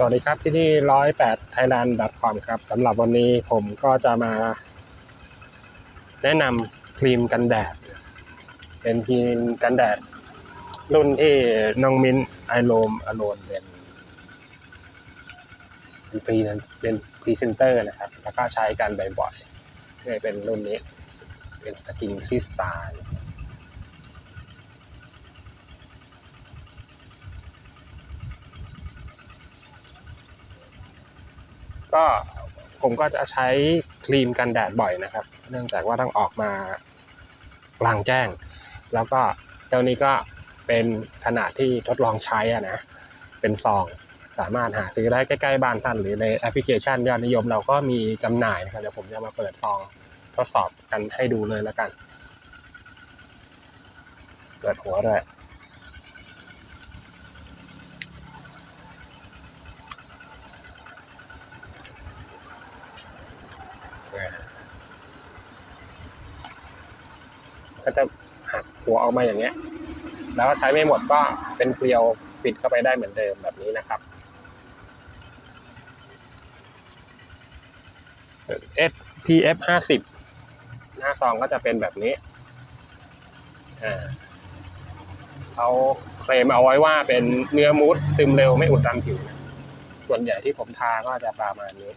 สวัสดีครับที่นี่ร้อยแปด thailand com ครับสำหรับวันนี้ผมก็จะมา แนะนำครีมกันแดด เป็นครีมกันแดด รุ่นที่น้องมิ้นไอโรมอโลนเป็นเป็นพรีเป็นพรีเซนเตอร์นะครับ แล้วก็ใช้กันบ่อยๆก็เป็นรุ่นนี้ เป็นสกินซิสตาร์ ก็ผมก็จะใช้ครีมกันแดดบ่อยนะครับ เนื่องจากว่าต้องออกมากลางแจ้ง แล้วก็เจ้านี้ก็เป็นขนาดที่ทดลองใช้อะนะ เป็นซองสามารถหาซื้อได้ใกล้ๆบ้านท่านหรือในแอปพลิเคชันยอดนิยมเราก็มีจำหน่ายนะครับเดี๋ยวผมจะมาเปิดซองทดสอบกันให้ดูเลยแล้วกัน เปิดหัวด้วย ก็จะหักหัวออกมาอย่างเงี้ย แล้วใช้ไม่หมดก็เป็นเกลียวปิดเข้าไปได้เหมือนเดิมแบบนี้นะครับ SPF 50หน้าซองก็จะเป็นแบบนี้เขาเคลมเอาไว้ว่าเป็นเนื้อมูสซึมเร็วไม่อุดตันผิว ส่วนใหญ่ที่ผมทาก็จะประมาณนี้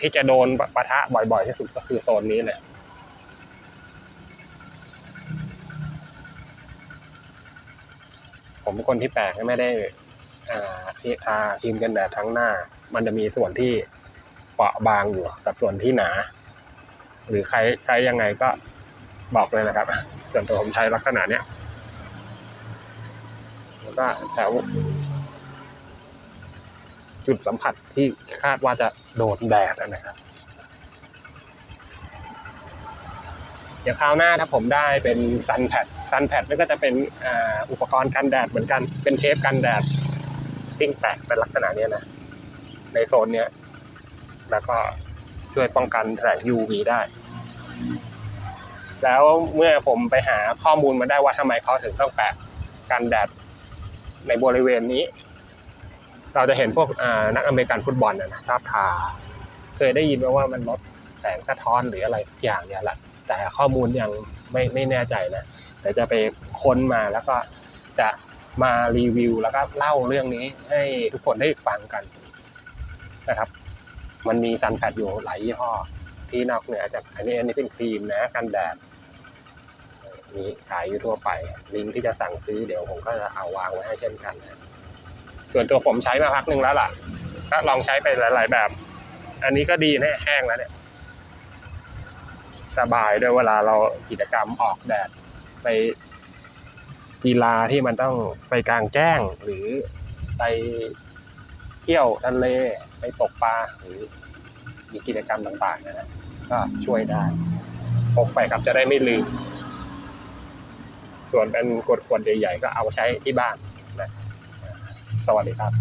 ที่จะโดนปะทะบ่อยๆที่สุดก็คือโซนนี้แหละผมเป็นคนที่แปลกไม่ได้อ่าที่ทาครีมกันแดดทั้งหน้า มันจะมีส่วนที่เปราะบางอยู่กับส่วนที่หนา หรือใครใช้ยังไงก็บอกเลยนะครับ ส่วนตัวผมใช้ลักษณะเนี้ยแล้วก็แถว จุดสัมผัสที่คาดว่าจะโดนแดดนะครับ เดี๋ยวคราวหน้าถ้าผมได้เป็นซันแพดซันแพดนี่ก็จะเป็นอ,อุปกรณ์กันแดดเหมือนกันเป็นเทปกันแดดติ้งแปะเป็นลักษณะนี้นะ ในโซนเนี้ย แล้วก็ช่วยป้องกันแสง UV ได้ แล้วเมื่อผมไปหาข้อมูลมาได้ว่าทำไมเขาถึงต้องแปะกันแดดในบริเวณนี้ เราจะเห็นพวกนักอเมริกันฟุตบอลนะชอบทาเคยได้ยินมาว่ามันลดแสงสะท้อนหรืออะไรอย่างเนี้ยแหละแต่ข้อมูลยังไม่ไม่แน่ใจนะแต่จะไปค้นมาแล้วก็จะมารีวิวแล้วก็เล่าเรื่องนี้ให้ทุกคนได้ฟังกันนะครับ มันมีซันแพดอยู่หลายยี่ห้อที่นอกเหนือจากอันนี้อันนี้เป็นครีมนะกันแดดมีขายอยู่ทั่วไป ลิงก์ที่จะสั่งซื้อเดี๋ยวผมก็จะเอาวางไว้ให้เช่นกันนะ ส่วนตัวผมใช้มาพักหนึ่งแล้วล่ะ ก็ลองใช้ไปหลาย ๆ แบบ อันนี้ก็ดีนะแห้งแล้วเนี่ยสบายด้วยเวลาเรากิจกรรมออกแดดไปกีฬาที่มันต้องไปกลางแจ้งหรือไปเที่ยวทะเลไปตกปลาหรือมีกิจกรรมต่างๆนะก็ช่วยได้พกไปครับจะได้ไม่ลืมส่วนเป็นขวดๆใหญ่ๆก็เอาใช้ที่บ้าน สวัสดีครับ